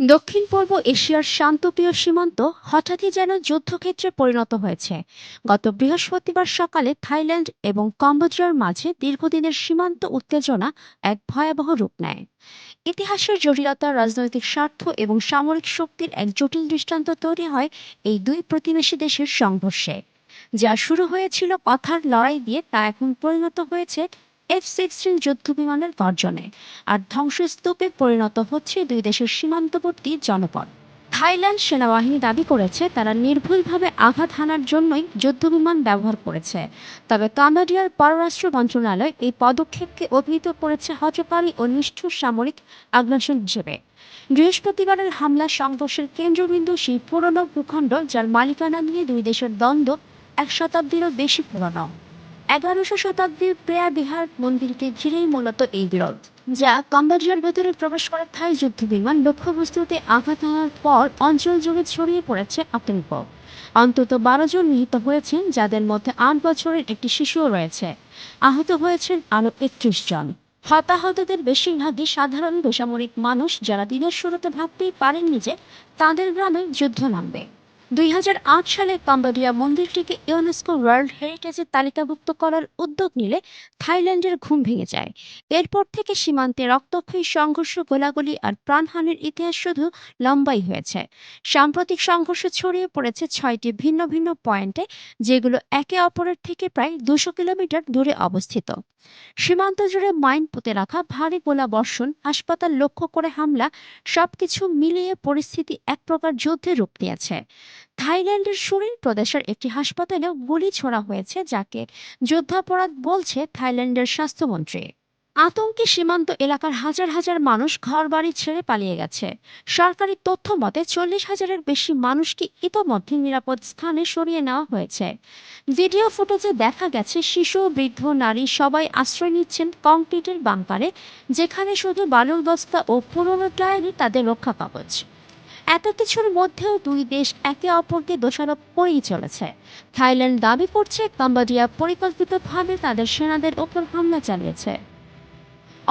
দক্ষিণ পূর্ব এশিয়ার শান্তপ্রিয় সীমান্ত হঠাৎই যেন যুদ্ধক্ষেত্রে পরিণত হয়েছে। গত বৃহস্পতিবার সকালে থাইল্যান্ড এবং কম্বোডিয়ার মাঝে দীর্ঘদিনের সীমান্ত উত্তেজনা এক ভয়াবহ রূপ নেয়। ইতিহাসের জটিলতা, রাজনৈতিক স্বার্থ এবং সামরিক শক্তির এক জটিল দৃষ্টান্ত তৈরি হয় এই দুই প্রতিবেশী দেশের সংঘর্ষে। যা শুরু হয়েছিল কথার লড়াই দিয়ে তা এখন পরিণত হয়েছে এফ সিক্সটিন যুদ্ধবিমানের গর্জনে আর ধ্বংসস্তূপে পরিণত হচ্ছে দুই দেশের সীমান্তবর্তী জনপদ। থাইল্যান্ড সেনাবাহিনী দাবি করেছে তারা নির্ভুলভাবে আঘাত হানার জন্যই যুদ্ধবিমান ব্যবহার করেছে। তবে কানাডিয়ার পররাষ্ট্র মন্ত্রণালয় এই পদক্ষেপকে অভিহিত করেছে হটকারী ও নিষ্ঠুর সামরিক আগ্রাসন হিসেবে। বৃহস্পতিবারের হামলা সংঘর্ষের কেন্দ্রবিন্দু সেই পুরনো ভূখণ্ড যার মালিকানা নিয়ে দুই দেশের দ্বন্দ্ব এক শতাব্দীরও বেশি পুরনো। এগারোশো শতাব্দীর প্রেয়া বিহার মন্দিরকে ঘিরেই মূলত এই বিরোধ, যা কম্বোডিয়ার ভেতরে প্রবেশ করে থাই যুদ্ধ যুদ্ধবিমান লক্ষ্যবস্তুতে আঘাত হানার পর অঞ্চল জুড়ে ছড়িয়ে পড়েছে আতঙ্ক। অন্তত বারো জন নিহত হয়েছেন, যাদের মধ্যে আট বছরের একটি শিশুও রয়েছে। আহত হয়েছেন আরও একত্রিশ জন। হতাহতদের বেশিরভাগই সাধারণ বেসামরিক মানুষ, যারা দিনের শুরুতে ভাবতেই পারেননি যে তাদের গ্রামে যুদ্ধ নামবে। দুই হাজার আট সালে কম্বোডিয়া মন্দিরটিকে ইউনেস্কো ওয়ার্ল্ড হেরিটেজের তালিকাভুক্ত করার উদ্যোগ নিলে থাইল্যান্ডের ঘুম ভেঙে যায়। এরপর থেকে সীমান্তে রক্তক্ষয়ী সংঘর্ষ, গোলাগুলি আর প্রাণহানির ইতিহাস শুধু লম্বাই হয়েছে। সাম্প্রতিক সংঘর্ষ ছড়িয়ে পড়েছে ছয়টি ভিন্ন ভিন্ন পয়েন্টে, যেগুলো একে অপরের থেকে প্রায় দুশো কিলোমিটার দূরে অবস্থিত। সীমান্ত জুড়ে মাইন পুঁতে রাখা ভারী গোলা বর্ষণ হাসপাতাল লক্ষ্য করে হামলা, সবকিছু মিলিয়ে পরিস্থিতি এক প্রকার যুদ্ধে রূপ নিয়েছে। থাইল্যান্ডের সুরিন প্রদেশের একটি হাসপাতালেও গুলি ছোড়া হয়েছে, যাকে যুদ্ধাপরাধ বলছে থাইল্যান্ডের স্বাস্থ্যমন্ত্রী। আতঙ্কে সীমান্ত এলাকার হাজার হাজার মানুষ ঘরবাড়ি ছেড়ে পালিয়ে গেছে। সরকারি তথ্য মতে চল্লিশ হাজারের বেশি মানুষকে ইতোমধ্যে নিরাপদ স্থানে সরিয়ে নেওয়া হয়েছে। ভিডিও ফুটেজে দেখা গেছে, শিশু, বৃদ্ধ, নারী সবাই আশ্রয় নিচ্ছেন কংক্রিটের বাংকারে যেখানে শুধু বালুর বস্তা ও পুরনো টায়ারই তাদের রক্ষা কবচ এত কিছুর মধ্যেও দুই দেশ একে অপরকে দোষারোপ করেই চলেছে। থাইল্যান্ড দাবি করছে, কম্বোডিয়া পরিকল্পিতভাবে তাদের সেনাদের ওপর হামলা চালিয়েছে।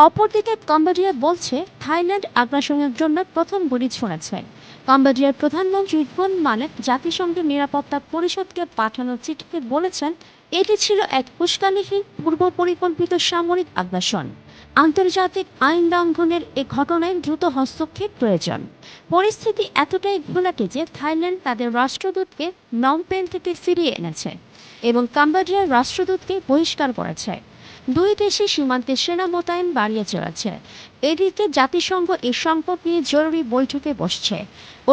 অপরদিকে কম্বোডিয়া বলছে, থাইল্যান্ড আগ্রাসনের জন্য প্রথম গুলি ছুঁড়েছে। কম্বোডিয়ার প্রধানমন্ত্রী ফোন মালেক জাতিসংঘের নিরাপত্তা পরিষদকে পাঠানো চিঠিতে বলেছেন, এটি ছিল এক উস্কানিহীন, পূর্ব পরিকল্পিত সামরিক আগ্রাসন। আন্তর্জাতিক আইন লঙ্ঘনের এ ঘটনায় দ্রুত হস্তক্ষেপ প্রয়োজন। পরিস্থিতি এতটাই ঘোলাটে যে থাইল্যান্ড তাদের রাষ্ট্রদূতকে নমপেন থেকে ফিরিয়ে এনেছে এবং কাম্বোডিয়ার রাষ্ট্রদূতকে বহিষ্কার করেছে। দুই দেশে সীমান্তে সেনা মোতায়েন বাড়িয়ে চলেছে। এদিকে জাতিসংঘ এই সংকট নিয়ে জরুরি বৈঠকে বসছে।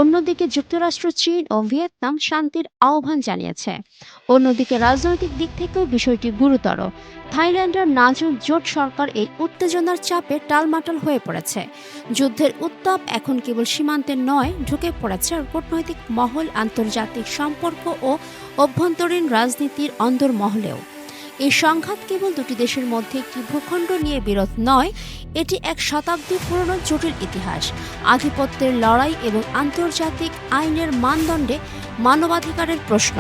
অন্যদিকে যুক্তরাষ্ট্র, চীন ও ভিয়েতনাম শান্তির আহ্বান জানিয়েছে। অন্যদিকে রাজনৈতিক দিক থেকেও বিষয়টি গুরুতর। থাইল্যান্ডের নাজুক জোট সরকার এই উত্তেজনার চাপে টালমাটাল হয়ে পড়েছে। যুদ্ধের উত্তাপ এখন কেবল সীমান্তে নয়, ঢুকে পড়েছে কূটনৈতিক মহল, আন্তর্জাতিক সম্পর্ক ও অভ্যন্তরীণ রাজনীতির অন্দরমহলেও। এই সংঘাত কেবল দুটি দেশের মধ্যে একটি ভূখণ্ড নিয়ে বিরোধ নয়, এটি এক শতাব্দী পুরনো জটিল ইতিহাস। আধিপত্যের লড়াই এবং আন্তর্জাতিক আইনের মানদণ্ডে মানবাধিকারের প্রশ্ন।